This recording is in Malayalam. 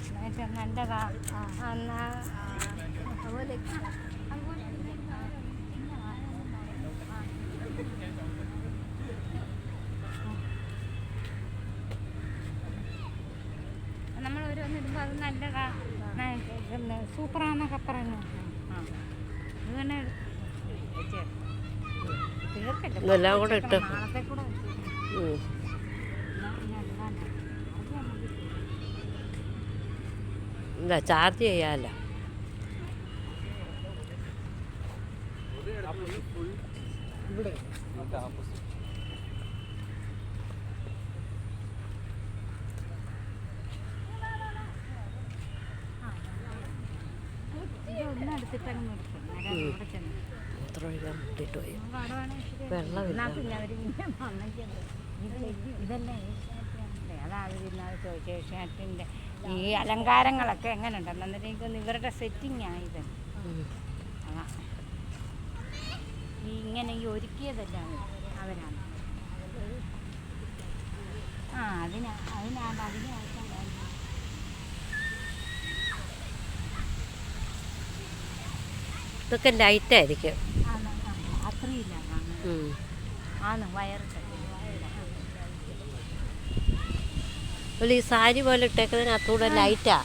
പക്ഷെ നല്ലതാ എന്നാ അതുപോലെ നമ്മൾ ഓരോന്നിടുമ്പോൾ അത് നല്ലതാ സൂപ്പറാന്നൊക്കെ പറഞ്ഞു. തന്നെ തീർക്കട്ടെ. നാളത്തെ കൂടെ എന്താ ചാർജ് ചെയ്യാമല്ലോ ഇത് ഇതല്ലേ അതാ അവർ ഈ അലങ്കാരങ്ങളൊക്കെ എങ്ങനെ ഉണ്ടെന്ന് എന്നിട്ട് എനിക്കൊന്ന് ഇവരുടെ സെറ്റിംഗ് ആയത് ഈ ഇങ്ങനെ ഈ ഒരുക്കിയതെല്ലാം അവരാണ്. ആ അതിനാ അതിനാണ് അതിനെ ആൾക്കാരാണ് ഇതൊക്കെ ലൈറ്റായിരിക്കും അത്രയില്ല ആണ് ഉം. ആണ് ഈ സാരി പോലെ ഇട്ടേക്കുന്നതിന് ലൈറ്റാ.